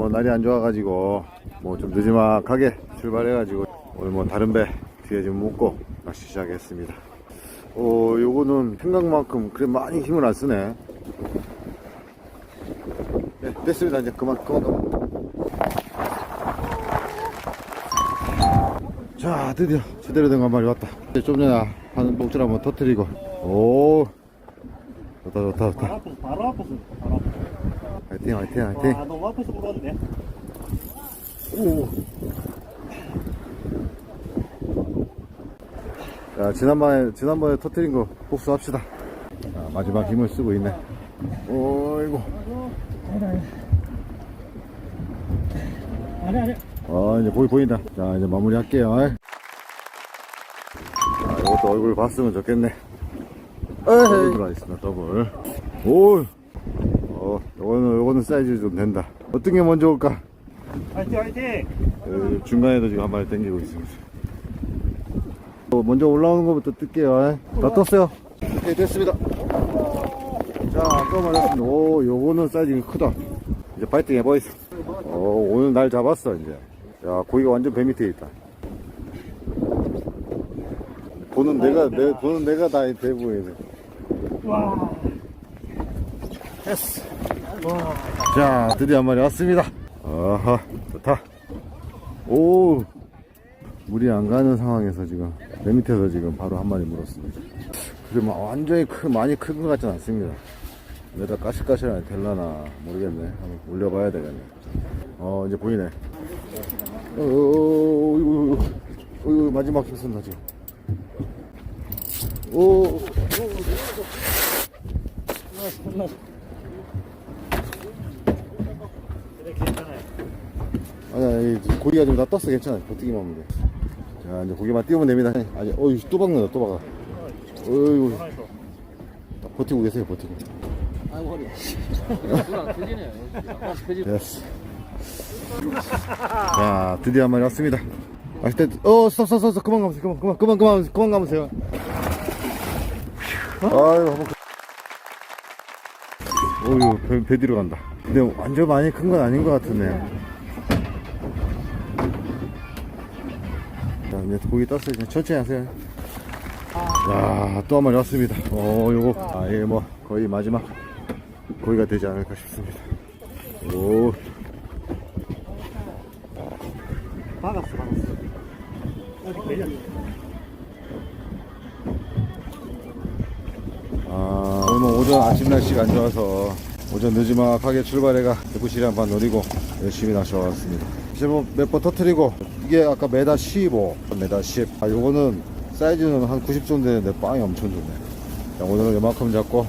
뭐 날이 안 좋아가지고 뭐 좀 늦지막하게 출발해가지고 오늘 뭐 다른 배 뒤에 좀 묶고 낚시 시작했습니다. 어, 요거는 생각만큼 그래 많이 힘을 안 쓰네. 네, 됐습니다. 이제 그만, 그만. 자, 드디어 제대로 된거한 마리 왔다. 좀 전에 한 목줄 한번 터트리고. 오, 좋다, 좋다, 좋다. 바로 앞에서 바로 앞에서 화이팅, 화이팅, 화이팅. 와 너무 앞에서 물었네 오. 자, 지난번에, 지난번에 터트린 거 복수합시다. 자, 마지막 힘을 쓰고 있네. 어이구. 아니 아니 아, 이제 보이, 보인다. 자, 이제 마무리 할게요. 자, 이것도 얼굴 봤으면 좋겠네. 더블 들어있습니다, 더블. 오! 어, 요거는, 요거는 사이즈 좀 된다. 어떤 게 먼저 올까? 화이팅 화이팅 어, 중간에도 지금 한 마리 당기고 있습니다. 어, 먼저 올라오는 것부터 뜰게요. 다 떴어요. 네, 됐습니다. 자, 아까 말했습니다. 오, 요거는 사이즈가 크다. 이제 파이팅 해보이소. 어, 오늘 날 잡았어, 이제. 야, 고기가 완전 배 밑에 있다. 보는 내가, 내, 보는 내가 다 대부분이네. 와 됐어. 자, 드디어 한 마리 왔습니다. 아하, 좋다. 오, 물이 안 가는 상황에서 지금, 내 밑에서 지금 바로 한 마리 물었습니다. 그래, 막 완전히 크, 많이 큰 것 같진 않습니다. 내가 까실까실하게 될라나 모르겠네. 한번 올려봐야 되겠네. 어, 이제 보이네. 어, 어, 어, 이거, 이거 마지막 힘 쓴다, 지금. 오, 오, 그 래 괜찮아요 아니야, 이 고기가 좀 다 떴어. 괜찮아. 버티기만 하면 돼. 자, 이제 고기만 띄우면 됩니다. 아니, 어이, 또 박는다, 또 박아. 어이구, 전화해서 버티고 계세요, 버티고. 아 머리 누랑 터지네요 터지 됐어. 자, 드디어 한 마리 왔습니다. 맛있다. 어, 스톱, 스톱, 스톱. 그만 가보세요. 그만, 그만, 그만, 그만, 그만 가보세요. 아유, 한번. 그- 어휴, 배, 배 뒤로 간다. 근데 완전 많이 큰 건 아닌 것 같은데. 자, 이제 고기 떴어요. 그냥 천천히 하세요. 야, 또한 마리 왔습니다. 어, 요거, 아, 예, 뭐, 거의 마지막 고기가 되지 않을까 싶습니다. 오, 박았어 박았어 아, 오늘 뭐 오전 아침 날씨가 안 좋아서 오전 늦지막하게 출발해가 대구시리 한번 노리고 열심히 낚시 왔습니다. 이제 뭐몇번 터트리고 이게 아까 메다 15, 메다 10. 아, 요거는 사이즈는 한 90 정도 되는데 빵이 엄청 좋네. 자, 오늘은 요만큼 잡고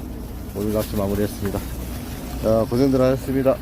오늘 낚시 마무리했습니다. 자, 고생들 하셨습니다.